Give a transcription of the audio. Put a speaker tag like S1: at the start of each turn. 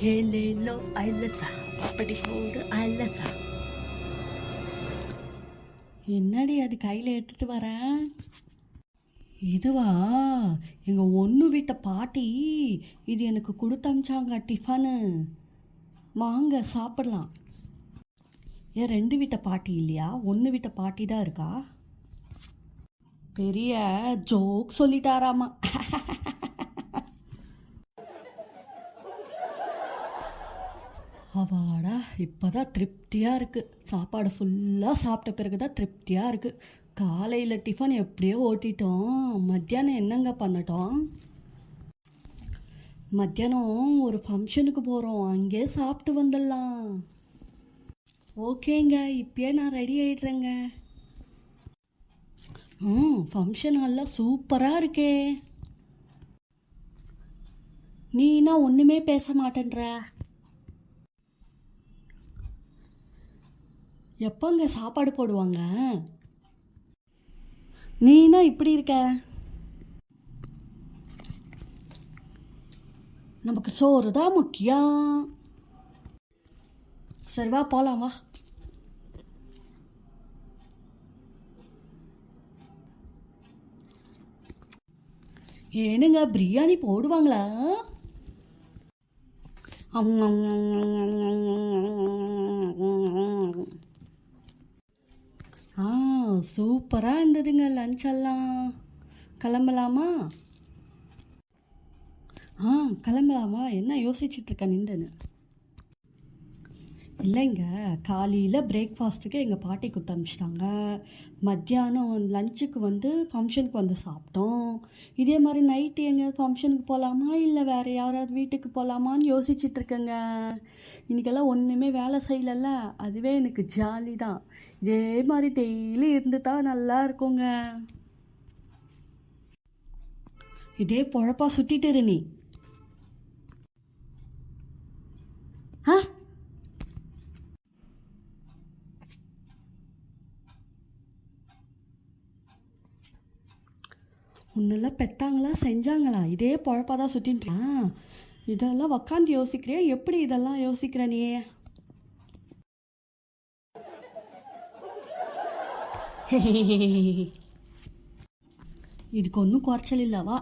S1: ஏலேலோ அல்லசா அப்படி போடு அல்லசா என்னடி அது கையில் எடுத்துட்டு வரேன் இதுவா? எங்கள் ஒன்று வீட்டை பாட்டி இது எனக்கு கொடுத்தமிச்சாங்க டிஃபனு. வாங்க சாப்பிடலாம். ஏன் ரெண்டு வீட்டை பாட்டி இல்லையா? ஒன்று வீட்டை பாட்டி தான் இருக்கா? பெரிய ஜோக் சொல்லிட்டாராமா. அவாடா இப்போ தான் திருப்தியாக இருக்குது சாப்பாடு ஃபுல்லாக சாப்பிட்ட பிறகு தான் திருப்தியாக இருக்குது காலையில் டிஃபன் எப்படியோ ஓட்டிட்டோம். மத்தியானம் என்னங்க பண்ணட்டோம்? மத்தியானம் ஒரு ஃபங்க்ஷனுக்கு போகிறோம் அங்கேயே சாப்பிட்டு வந்துடலாம். ஓகேங்க இப்பயே நான் ரெடி ஆயிடுறேங்க. ம் ஃபங்க்ஷன் எல்லாம் சூப்பராக இருக்கே. நீனா ஒன்றுமே பேச மாட்டேன்ற. எப்போங்க சாப்பாடு போடுவாங்க? நீ தான் இப்படி இருக்க? நமக்கு சோறு தான் முக்கியம். சரி வா போலாம் வா. ஏனுங்க பிரியாணி போடுவாங்களா? அவங்க சூப்பராக இருந்ததுங்க லஞ்செல்லாம் கிளம்பலாமா? ஆ கிளம்பலாமா? என்ன யோசிச்சுட்ருக்கேன் நின்றுன்னு. இல்லைங்க காலையில் பிரேக்ஃபாஸ்ட்டுக்கு எங்கள் பாட்டி கொடுத்து அனுப்பிச்சிட்டாங்க. மத்தியானம் லஞ்சுக்கு வந்து ஃபங்க்ஷனுக்கு வந்து சாப்பிட்டோம். இதே மாதிரி நைட்டு எங்கள் ஃபங்க்ஷனுக்கு போகலாமா இல்லை வேறு யாராவது வீட்டுக்கு போகலாமான்னு யோசிச்சுட்ருக்கேங்க இன்றைக்கெல்லாம் ஒன்றுமே வேலை செய்யலல்ல அதுவே எனக்கு ஜாலி தான் இதே மாதிரி டெய்லி இருந்துட்டா நல்லா இருக்குங்க. இதே பொழப்பாக சுற்றிட்டு இரு நீ ஆ உன்னெல்லாம் பெத்தாங்களா? செஞ்சாங்களா? இதே பழப்பாக தான் சுற்றின்றியா இதெல்லாம் உக்காந்து யோசிக்கிறியா? எப்படி இதெல்லாம் யோசிக்கிற நீ? இதுக்கு ஒன்றும் குறைச்சல் இல்லவா